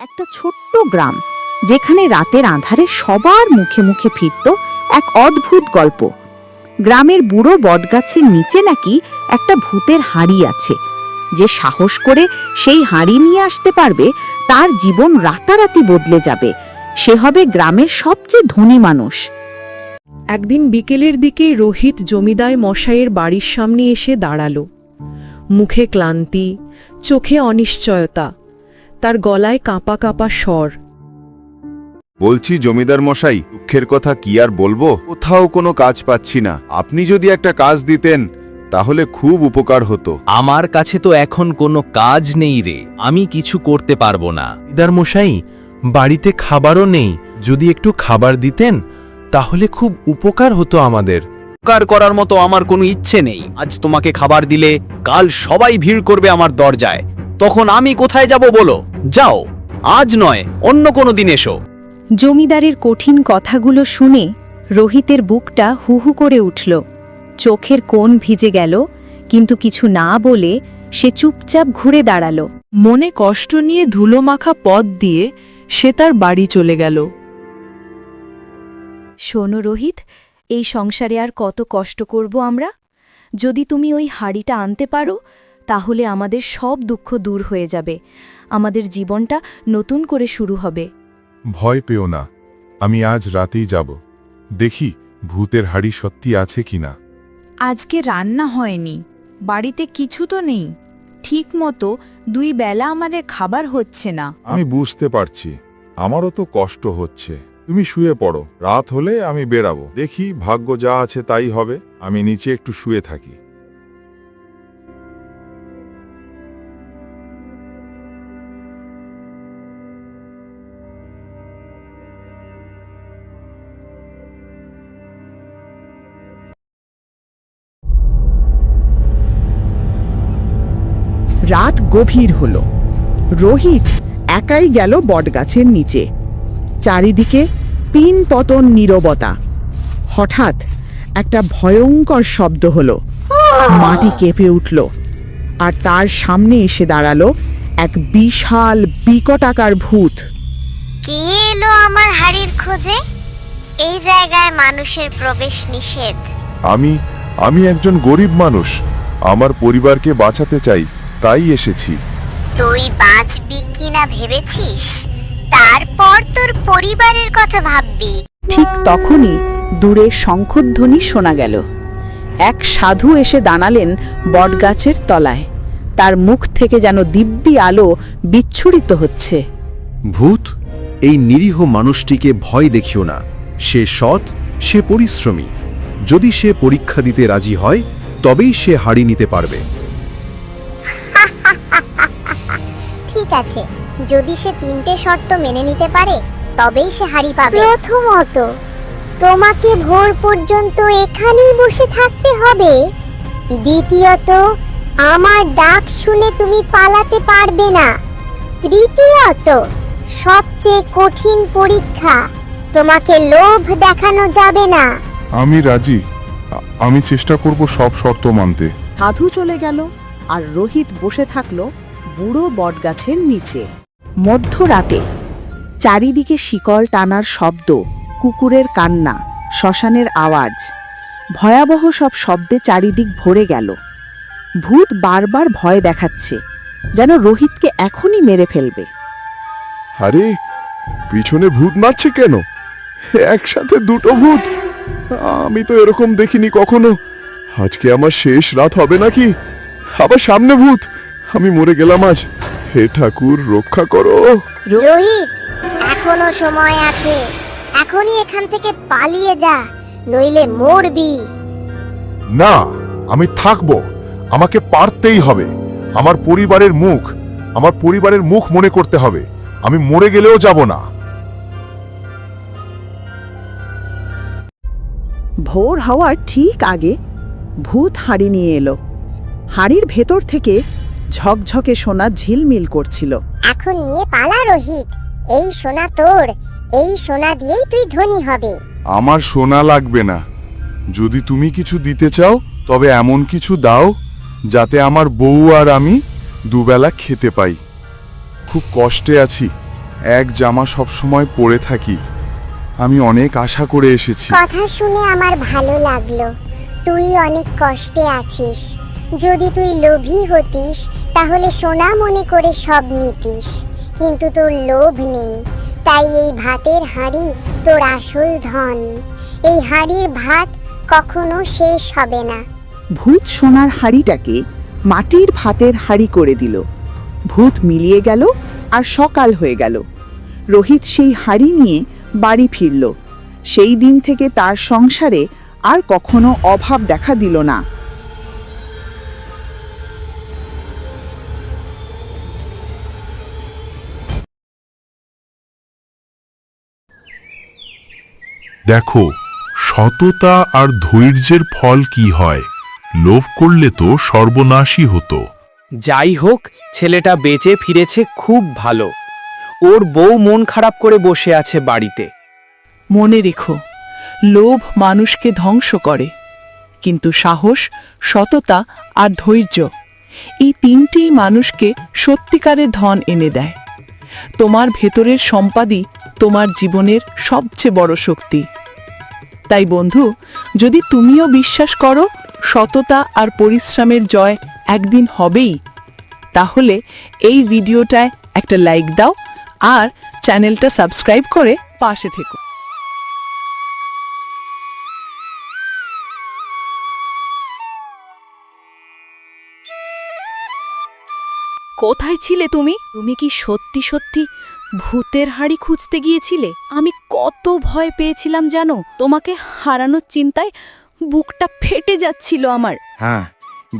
একটা ছোট্ট গ্রাম, যেখানে রাতের আঁধারে সবার মুখে মুখে ফিরত এক অদ্ভুত গল্প। গ্রামের বুড়ো বটগাছের নিচে নাকি একটা ভূতের হাঁড়ি আছে। যে সাহস করে সেই হাঁড়ি নিয়ে আসতে পারবে, তার জীবন রাতারাতি বদলে যাবে। সে হবে গ্রামের সবচেয়ে ধনী মানুষ। একদিন বিকেলের দিকে রোহিত জমিদার মশাইয়ের বাড়ির সামনে এসে দাঁড়াল। মুখে ক্লান্তি, চোখে অনিশ্চয়তা তার গলায় কাঁপা কাঁপা স্বর। বলছি জমিদার মশাই দুঃখের কথা কি আর বলব? কোথাও কোনো কাজ পাচ্ছি না। আপনি যদি একটা কাজ দিতেন তাহলে খুব উপকার হতো। আমার কাছে তো এখন কোনো কাজ নেই রে। আমি কিছু করতে পারব না। দিদার মশাই বাড়িতে খাবারও নেই। যদি একটু খাবার দিতেন তাহলে খুব উপকার হতো আমাদের। উপকার করার মতো আমার কোনো ইচ্ছে নেই। আজ তোমাকে খাবার দিলে কাল সবাই ভিড় করবে আমার দরজায়। তখন আমি কোথায় যাব বলো? যাও আজ নয় অন্য কোনো দিন এসো। জমিদারের কঠিন কথাগুলো শুনে রোহিতের বুকটা হুহু করে উঠল। চোখের কোণ ভিজে গেল কিন্তু কিছু না বলে সে চুপচাপ ঘুরে দাঁড়াল। মনে কষ্ট নিয়ে ধুলোমাখা পথ দিয়ে সে তার বাড়ি চলে গেল। শোনো রোহিত এই সংসারে আর কত কষ্ট করব আমরা? যদি তুমি ওই হাড়িটা আনতে পারো তাহলে আমাদের সব দুঃখ দূর হয়ে যাবে। আমাদের জীবনটা নতুন করে শুরু হবে। ভয় পেও না। আমি আজ রাতেই যাব। দেখি ভূতের হাড়ি সত্যি আছে কিনা। আজকে রান্না হয়নি। বাড়িতে কিছু তো নেই। ঠিক মতো দুই বেলা আমাদের খাবার হচ্ছে না। আমি বুঝতে পারছি। আমারও তো কষ্ট হচ্ছে। তুমি শুয়ে পড়ো। রাত হলে আমি বেরাবো দেখি ভাগ্য যা আছে তাই হবে। আমি নিচে একটু শুয়ে থাকি। রাত গভীর হল। রোহিত একাই গেল বটগাছের নিচে। চারিদিকে পিন পতন নীরবতা। হঠাৎ একটা ভয়ঙ্কর শব্দ হলো। মাটি কেঁপে উঠল। আর তার সামনে এসে দাঁড়াল এক বিশাল বিকটাকার ভূত। কে এলো আমার হাড়ির খোঁজে? এই জায়গায় মানুষের প্রবেশ নিষেধ। আমি আমি একজন গরিব মানুষ। আমার পরিবারকে বাঁচাতে চাই। তাই এসেছি। তুই বাঁচবি কিনা ভেবেছিস? তারপর তোর পরিবারের কথা ভাববি। ঠিক তখনই দূরে শঙ্খধ্বনি শোনা গেল। এক সাধু এসে দাঁড়ালেন বটগাছের তলায়। তার মুখ থেকে যেন দিব্যি আলো বিচ্ছুরিত হচ্ছে। ভূত এই নিরীহ মানুষটিকে ভয় দেখিও না। সে সৎ সে পরিশ্রমী। যদি সে পরীক্ষা দিতে রাজি হয় তবেই সে হাড়ি নিতে পারবে। আছে। যদি সে তিনটে শর্ত মেনে নিতে পারে তবেই সে হাড়ি পাবে। প্রথমত তোমাকে ভোর পর্যন্ত এখানেই বসে থাকতে হবে। দ্বিতীয়ত আমার ডাক শুনে তুমি পালাতে পারবে না। তৃতীয়ত সবচেয়ে কঠিন পরীক্ষা তোমাকে লোভ দেখানো যাবে না। আমি রাজি। আমি চেষ্টা করব সব শর্ত মানতে। সাধু চলে গেল আর রোহিত বসে থাকল বুড়ো বটগাছের নিচে। মধ্যরাতে চারিদিকে শিকল টানার শব্দ, কুকুরের কান্না, শ্মশানের আওয়াজ। ভয়াবহ সব শব্দে চারিদিক ভরে গেল। ভূত বারবার ভয় দেখাচ্ছে, যেন রোহিতকে এখনই মেরে ফেলবে। আরে, পিছনে ভূত নাচছে কেন? একসাথে দুটো ভূত। আমি তো এরকম দেখিনি কখনো। আজকে আমার শেষ রাত হবে নাকি? আবার সামনে ভূত। আমি মরে গেলাম আজ। হে ঠাকুর রক্ষা করো। রোহিত এখনও সময় আছে। এখনই এখান থেকে পালিয়ে যা নইলে মরবি। না আমি থাকব। আমাকে পারতেই হবে। আমার পরিবারের মুখ আমার পরিবারের মুখ মনে করতে হবে। আমি মরে গেলেও যাব না। ভোর হওয়ার ঠিক আগে ভূত হাঁড়ি নিয়ে এলো। হাঁড়ির ভেতর থেকে ঝকঝকে সোনা ঝিলমিল করছিল। এখন নিয়ে পালা রোহিত। এই সোনা তোর এই সোনা দিয়েই তুই ধনী হবে। আমার সোনা লাগবে না। যদি তুমি কিছু দিতে চাও তবে এমন কিছু দাও যাতে আমার বউ আর আমি দুবেলা খেতে পাই। খুব কষ্টে আছি। এক জামা সবসময় পরে থাকি। আমি অনেক আশা করে এসেছি। কথা শুনে আমার ভালো লাগল। তুই অনেক কষ্টে আছিস। যদি তুই লোভী হতিস, তাহলে সোনা মনে করে সব নিতিস। কিন্তু তোর লোভ নেই, তাই এই ভাতের হাঁড়ি তোর আসল ধন। এই হাঁড়ির ভাত কখনো শেষ হবে না। ভূত সোনার হাড়িটাকে মাটির ভাতের হাড়ি করে দিল। ভূত মিলিয়ে গেল আর সকাল হয়ে গেল। রোহিত সেই হাড়ি নিয়ে বাড়ি ফিরল। সেই দিন থেকে তার সংসারে আর কখনো অভাব দেখা দিল না। দেখো সততা আর ধৈর্যের ফল কি হয়? লোভ করলে তো সর্বনাশই হতো। যাই হোক ছেলেটা বেঁচে ফিরেছে খুব ভালো। ওর বউ মন খারাপ করে বসে আছে বাড়িতে। মনে রেখো লোভ মানুষকে ধ্বংস করে। কিন্তু সাহস সততা আর ধৈর্য এই তিনটি মানুষকে সত্যিকারের ধন এনে দেয়। তোমার ভেতরের সম্পাদই তোমার জীবনের সবচেয়ে বড় শক্তি। তাই বন্ধু, যদি তুমিও বিশ্বাস করো, সততা আর পরিশ্রমের জয় একদিন হবেই। তাহলে এই ভিডিওটায় একটা লাইক দাও আর চ্যানেলটা সাবস্ক্রাইব করে পাশে থেকো। কোথায় ছিলে তুমি? তুমি কি সত্যি সত্যি ভূতের হাড়ি খুঁজতে গিয়েছিলে? আমি কত ভয় পেয়েছিলাম জানো? তোমাকে হারানোর চিন্তায় বুকটা ফেটে যাচ্ছিল আমার। হ্যাঁ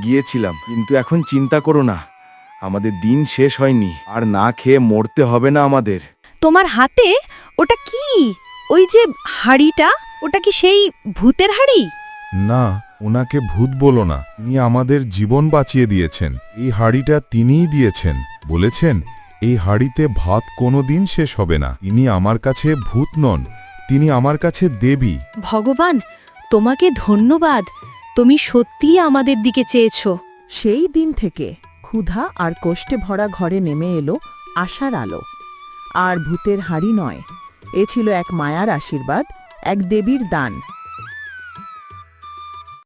গিয়েছিলাম কিন্তু এখন চিন্তা করো না। আমাদের দিন শেষ হয়নি আর না খেয়ে মরতে হবে না আমাদের। তোমার হাতে? ওটা কি? ওই যে হাড়িটা? ওটা কি সেই ভূতের হাড়ি? না ওনাকে ভূত বলো না। তিনি আমাদের জীবন বাঁচিয়ে দিয়েছেন। এই হাড়িটা তিনিই দিয়েছেন বলেছেন? এই হাড়িতে ভাত কোনোদিন শেষ হবে না। ইনি আমার কাছে ভূত নন তিনি আমার কাছে দেবী। ভগবান তোমাকে ধন্যবাদ। তুমি সত্যিই আমাদের দিকে চেয়েছো। সেই দিন থেকে ক্ষুধা আর কষ্টে ভরা ঘরে নেমে এলো আশার আলো। আর ভূতের হাড়ি নয় এ ছিল এক মায়ার আশীর্বাদ এক দেবীর দান।